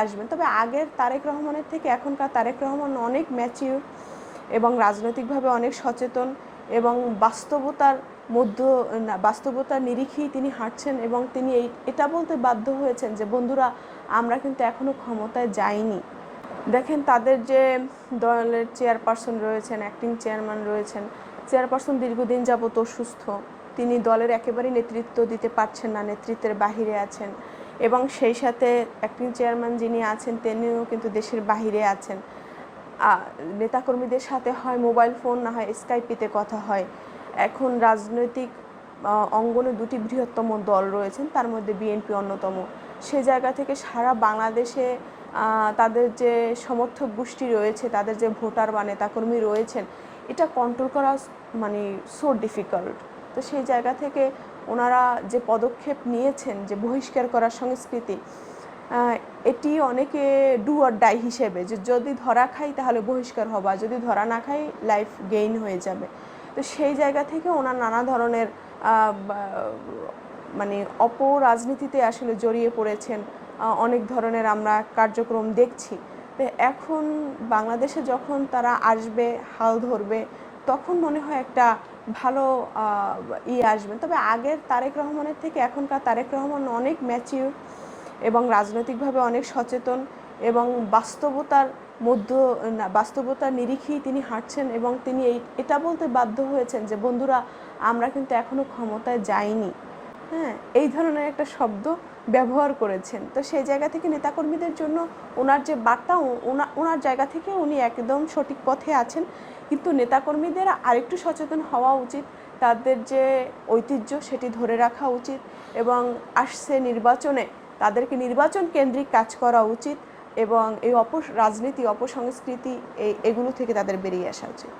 আসবেন। তবে আগের তারেক রহমানের থেকে এখনকার তারেক রহমান অনেক ম্যাচিউর এবং রাজনৈতিকভাবে অনেক সচেতন এবং বাস্তবতার মধ্য বাস্তবতার নিরিখেই তিনি হাঁটছেন এবং তিনি এই, এটা বলতে বাধ্য হয়েছেন যে, বন্ধুরা, আমরা কিন্তু এখনও ক্ষমতায় যাইনি। দেখেন তাদের যে দলের চেয়ারপারসন রয়েছেন অ্যাক্টিং চেয়ারম্যান রয়েছেন চেয়ারপারসন দীর্ঘদিন যাবত অসুস্থ। তিনি দলের একেবারেই নেতৃত্ব দিতে পারছেন না, নেতৃত্বের বাহিরে আছেন। এবং সেই সাথে অ্যাক্টিং চেয়ারম্যান যিনি আছেন, তিনিও কিন্তু দেশের বাহিরে আছেন। নেতাকর্মীদের সাথে হয় মোবাইল ফোন না হয় স্কাইপিতে কথা হয়। এখন রাজনৈতিক অঙ্গনে দুটি বৃহত্তম দল রয়েছেন, তার মধ্যে বিএনপি অন্যতম। সে জায়গা থেকে সারা বাংলাদেশে তাদের যে সমর্থক গোষ্ঠী রয়েছে, তাদের যে ভোটার বা নেতাকর্মী রয়েছেন, এটা কন্ট্রোল করা মানে সো ডিফিকাল্ট তো সেই জায়গা থেকে ওনারা যে পদক্ষেপ নিয়েছেন, যে বহিষ্কার করার সংস্কৃতি এটি অনেকে ডু আর ডাই হিসেবে, যে যদি ধরা খাই তাহলে বহিষ্কার হবা যদি ধরা না খাই লাইফ গেইন হয়ে যাবে। তো সেই জায়গা থেকে ওনার নানা ধরনের মানে অপরাজনীতিতে আসলে জড়িয়ে পড়েছেন অনেক ধরনের আমরা কার্যক্রম দেখছি। তো এখন বাংলাদেশে যখন তারা আসবে, হাল ধরবে, তখন মনে হয় একটা ভালো ইয়ে আসবেন। তবে আগের তারেক রহমানের থেকে এখনকার তারেক রহমান অনেক ম্যাচিউর এবং রাজনৈতিকভাবে অনেক সচেতন এবং বাস্তবতার মধ্য বাস্তবতার নিরিখেই তিনি হাঁটছেন এবং তিনি এই, এটা বলতে বাধ্য হয়েছেন যে, বন্ধুরা, আমরা কিন্তু এখনও ক্ষমতায় যাইনি। হ্যাঁ এই ধরনের একটা শব্দ ব্যবহার করেছেন। তো সেই জায়গা থেকে নেতাকর্মীদের জন্য ওনার যে বার্তা ওনার জায়গা থেকে উনি একদম সঠিক পথে আছেন। কিন্তু নেতাকর্মীদের আরেকটু সচেতন হওয়া উচিত, তাদের যে ঐতিহ্য সেটি ধরে রাখা উচিত এবং আসছে নির্বাচনে তাদেরকে নির্বাচন কেন্দ্রিক কাজ করা উচিত এবং এই অপ রাজনীতি, অপসংস্কৃতি, এই, এগুলো থেকে তাদের বেরিয়ে আসা উচিত।